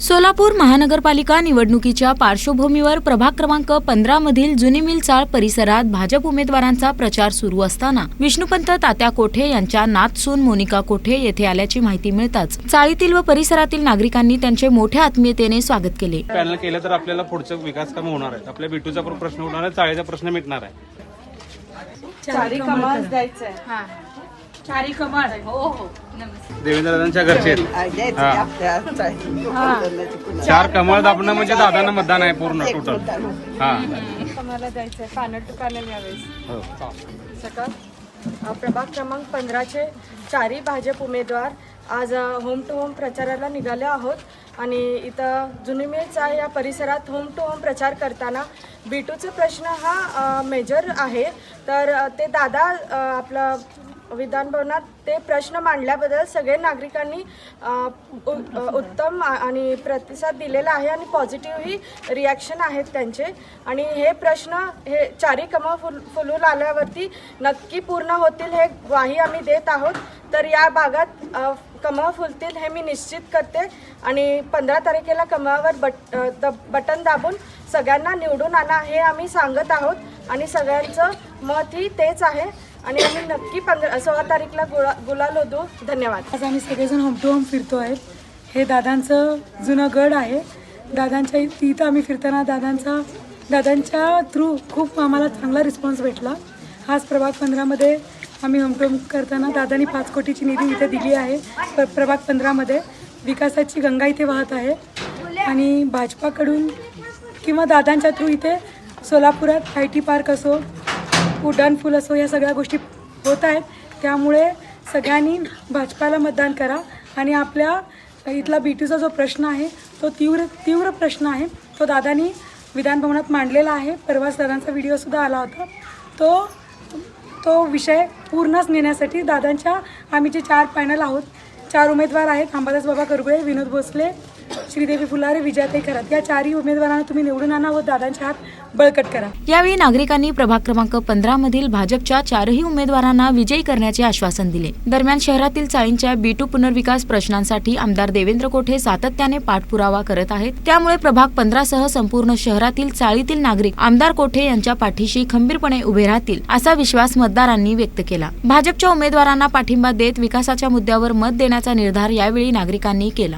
सोलापूर महानगरपालिका निवडणुकीच्या पार्श्वभूमीवर प्रभाग क्रमांक पंधरा मधील जुनी मिल चाळ परिसरात भाजप उमेदवारांचा प्रचार सुरू असताना विष्णुपंत तात्या कोठे यांच्या नातसून मोनिका कोठे येथे आल्याची माहिती मिळताच चाळीतील व परिसरातील नागरिकांनी त्यांचे मोठ्या आत्मीयतेने स्वागत केले. पॅनल केलं तर आपल्याला पुढचं विकास कामं होणार आहेत. आपल्या बिटूचा पण प्रश्न होणार आहे चाळीचा प्रश्न मिटणार आहे. चारी हो हो देवेंद्रदादांच्या घरचे आहेत. हा. चार कमळ दाबणं म्हणजे दादांना मतदान आहे पूर्ण टोटल हा. कमाला द्यायचंय. पॅनल टू पॅनल यावेळेस. हो. अ, प्रभाग क्रमांक पंधराचे चारही भाजप उमेदवार आज अ, होम टू होम प्रचाराला निघाले आहोत. आणि इथं जुनीमेळचा या परिसरात होम टू होम प्रचार करताना बिटूचा प्रश्न हा अ, मेजर आहे. तर अ, ते दादा अ, आपलं विधानभवनात ते प्रश्न मांडल्याबद्दल सगळे नागरिकांनी उ- उत्तम आणि प्रतिसाद दिलेला आहे आणि पॉझिटिव्हही रिॲक्शन आहेत त्यांचे. आणि हे प्रश्न हे चारी कम फुल फुलून आल्यावरती नक्की पूर्ण होतील हे ग्वाही आम्ही देत आहोत. तर या भागात कमळ फुलतील हे मी निश्चित करते. आणि पंधरा तारखेला कमळावर बट द बटन दाबून सगळ्यांना निवडून आणा हे आम्ही सांगत आहोत. आणि सगळ्यांचं मत ही तेच आहे. आणि आम्ही नक्की पंधरा सोळा तारीखला गुला गुलाल होतो धन्यवाद. आज आम्ही सगळेजण होम टू होम फिरतो आहे हे दादांचं जुनं गड आहे. दादांच्या इथं आम्ही फिरताना दादांचा दादांच्या थ्रू खूप आम्हाला चांगला रिस्पॉन्स भेटला. आज प्रभाग पंधरामध्ये आम्ही होम टू करताना दादांनी पाच कोटीची निधी इथे दिली आहे. प्र प्रभाग पंधरामध्ये. विकासाची गंगा इथे वाहत आहे. आणि भाजपाकडून किंवा दादांच्या थ्रू इथे सोलापुरात आय टी पार्क असो उड्डाण फुल असो या सगळ्या गोष्टी होत आहेत. त्यामुळे सगळ्यांनी भाजपाला मतदान करा. आणि आपल्या इथला बीटीचा जो प्रश्न आहे तो तीव्र तीव्र प्रश्न आहे. तो दादानी विधानभवनात मांडलेला आहे. परवाच दादांचा व्हिडिओसुद्धा आला होता. तो तो विषय पूर्णच नेण्यासाठी दादांच्या आम्ही जे चार पॅनल आहोत चार उमेदवार आहेत अंबादास बाबा करगुळे विनोद भोसले श्रीदेवी फुलारे विजयाताई खरात. या चारही उमेदवारांना तुम्ही निवडून आणा व दादांच्या हात बळकट करा. यावेळी नागरिकांनी प्रभाग क्रमांक पंधरा मधील भाजपच्या चारही उमेदवारांना विजयी करण्याचे आश्वासन दिले. दरम्यान शहरातील चाळींच्या बीटू पुनर्विकास प्रश्नांसाठी आमदार देवेंद्र कोठे सातत्याने पाठपुरावा करत आहेत. त्यामुळे प्रभाग पंधरा सह संपूर्ण शहरातील चाळीतील नागरिक आमदार कोठे यांच्या पाठीशी खंबीरपणे उभे राहतील असा विश्वास मतदारांनी व्यक्त केला. भाजपच्या उमेदवारांना पाठिंबा देत विकासाच्या मुद्द्यावर मत देण्याचा निर्धार यावेळी नागरिकांनी केला.